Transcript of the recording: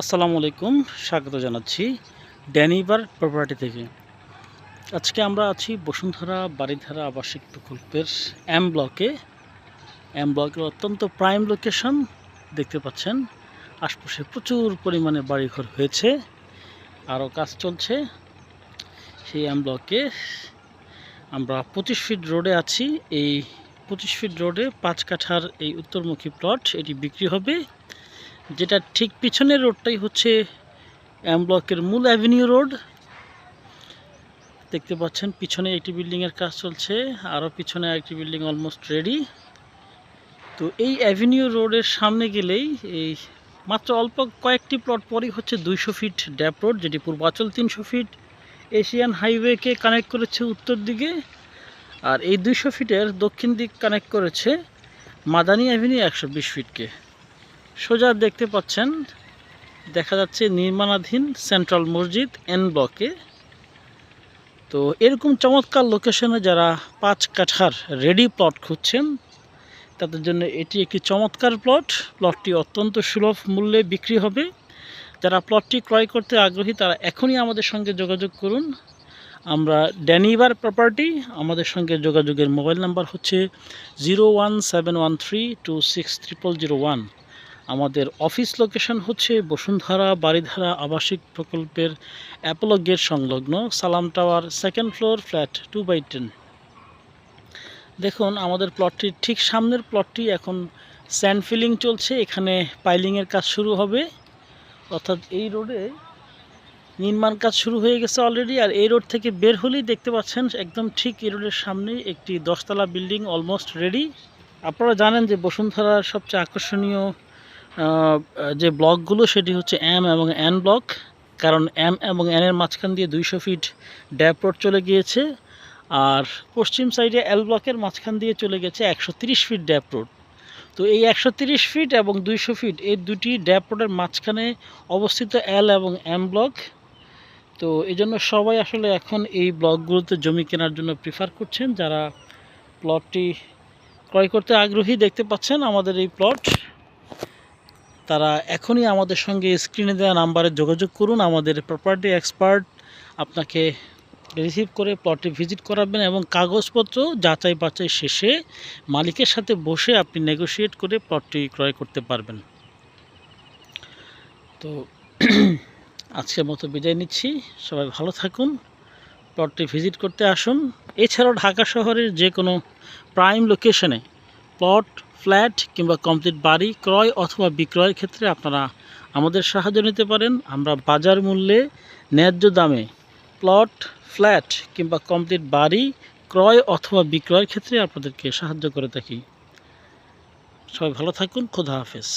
আসসালামু আলাইকুম, স্বাগত জানাচ্ছি ড্যানিবার প্রপার্টি থেকে। আজকে আমরা আছি বসুন্ধরা বাড়িধারা আবাসিক প্রকল্পের এম ব্লকে এম ব্লকের অত্যন্ত প্রাইম লোকেশন দেখতে পাচ্ছেন, আশপাশে প্রচুর পরিমাণে বাড়িঘর হয়েছে, আরও কাজ চলছে। সেই এম ব্লকে আমরা পঁচিশ ফিট রোডে আছি। এই পঁচিশ ফিট রোডে পাঁচ কাঠার এই উত্তরমুখী প্লট এটি বিক্রি হবে। যেটা ঠিক পিছনের রোডটাই হচ্ছে এম ব্লকের মূল অ্যাভিনিউ রোড দেখতে পাচ্ছেন, পিছনে একটি বিল্ডিংয়ের কাজ চলছে আরও পিছনে একটি বিল্ডিং অলমোস্ট রেডি তো এই অ্যাভিনিউ রোডের সামনে গেলেই এই মাত্র অল্প কয়েকটি প্লট পরই হচ্ছে দুইশো ফিট ড্যাপ রোড যেটি পূর্বাচল তিনশো ফিট এশিয়ান হাইওয়েকে কানেক্ট করেছে উত্তর দিকে, আর এই দুইশো ফিটের দক্ষিণ দিক কানেক্ট করেছে মাদানি অ্যাভিনিউ একশো বিশ ফিটকে সোজা দেখতে পাচ্ছেন, দেখা যাচ্ছে নির্মাণাধীন সেন্ট্রাল মসজিদ এন ব্লকে। তো এরকম চমৎকার লোকেশনে যারা পাঁচ কাঠার রেডি প্লট খুঁজছেন, তাদের জন্য এটি একটি চমৎকার প্লট প্লটটি অত্যন্ত সুলভ মূল্যে বিক্রি হবে। যারা প্লটটি ক্রয় করতে আগ্রহী, তারা এখনই আমাদের সঙ্গে যোগাযোগ করুন। আমরা ড্যানিভার প্রপার্টি আমাদের সঙ্গে যোগাযোগের মোবাইল নাম্বার হচ্ছে zero one seven one three two six triple zero one. আমাদের অফিস লোকেশন হচ্ছে বসুন্ধরা বাড়িধারা আবাসিক প্রকল্পের অ্যাপোলো গেট সংলগ্ন Salam tower second floor flat two by ten দেখুন, আমাদের প্লটটির ঠিক সামনের প্লটটি এখন স্যান্ড ফিলিং চলছে, এখানে পাইলিংয়ের কাজ শুরু হবে। অর্থাৎ এই রোডে নির্মাণ কাজ শুরু হয়ে গেছে অলরেডি আর এই রোড থেকে বের হলেই দেখতে পাচ্ছেন একদম ঠিক এই রোডের সামনেই একটি দশতলা বিল্ডিং অলমোস্ট রেডি আপনারা জানেন যে বসুন্ধরার সবচেয়ে আকর্ষণীয় যে ব্লকগুলো সেটি হচ্ছে এম এবং এন ব্লক, কারণ এম এবং এন এর মাঝখান দিয়ে দুইশো ফিট ড্যাপ রোড চলে গিয়েছে, আর পশ্চিম সাইডে এল ব্লকের মাঝখান দিয়ে চলে গেছে একশো তিরিশ ফিট ড্যাপ রোড। তো এই একশো তিরিশ ফিট এবং দুইশো ফিট এই দুটি ড্যাপ রোডের মাঝখানে অবস্থিত এল এবং এম ব্লক। তো এই জন্য সবাই আসলে এখন এই ব্লকগুলোতে জমি কেনার জন্য প্রিফার করছেন। যারা প্লটটি ক্রয় করতে আগ্রহী দেখতে পাচ্ছেন আমাদের এই প্লট তারা এখনই আমাদের সঙ্গে স্ক্রিনে দেওয়া নাম্বারে যোগাযোগ করুন, আমাদের প্রপার্টি এক্সপার্ট আপনাকে রিসিভ করে প্লটটি ভিজিট করাবেন এবং কাগজপত্র যাচাই বাছাই শেষে মালিকের সাথে বসে আপনি নেগোশিয়েট করে প্লটটি ক্রয় করতে পারবেন। তো আজকের মতো বিদায় নিচ্ছি। সবাই ভালো থাকুন প্লটটি ভিজিট করতে আসুন। এছাড়াও ঢাকা শহরের যে কোনো প্রাইম লোকেশনে প্লট ফ্ল্যাট কিংবা কমপ্লিট বাড়ি, ক্রয় অথবা বিক্রয়ের ক্ষেত্রে আপনারা আমাদের সাহায্য নিতে পারেন। আমরা বাজার মূল্যে ন্যায্য দামে প্লট, ফ্ল্যাট কিংবা কমপ্লিট বাড়ি, ক্রয় অথবা বিক্রয়ের ক্ষেত্রে আপনাদেরকে সাহায্য করে থাকি। সবাই ভালো থাকুন। খোদা হাফেজ।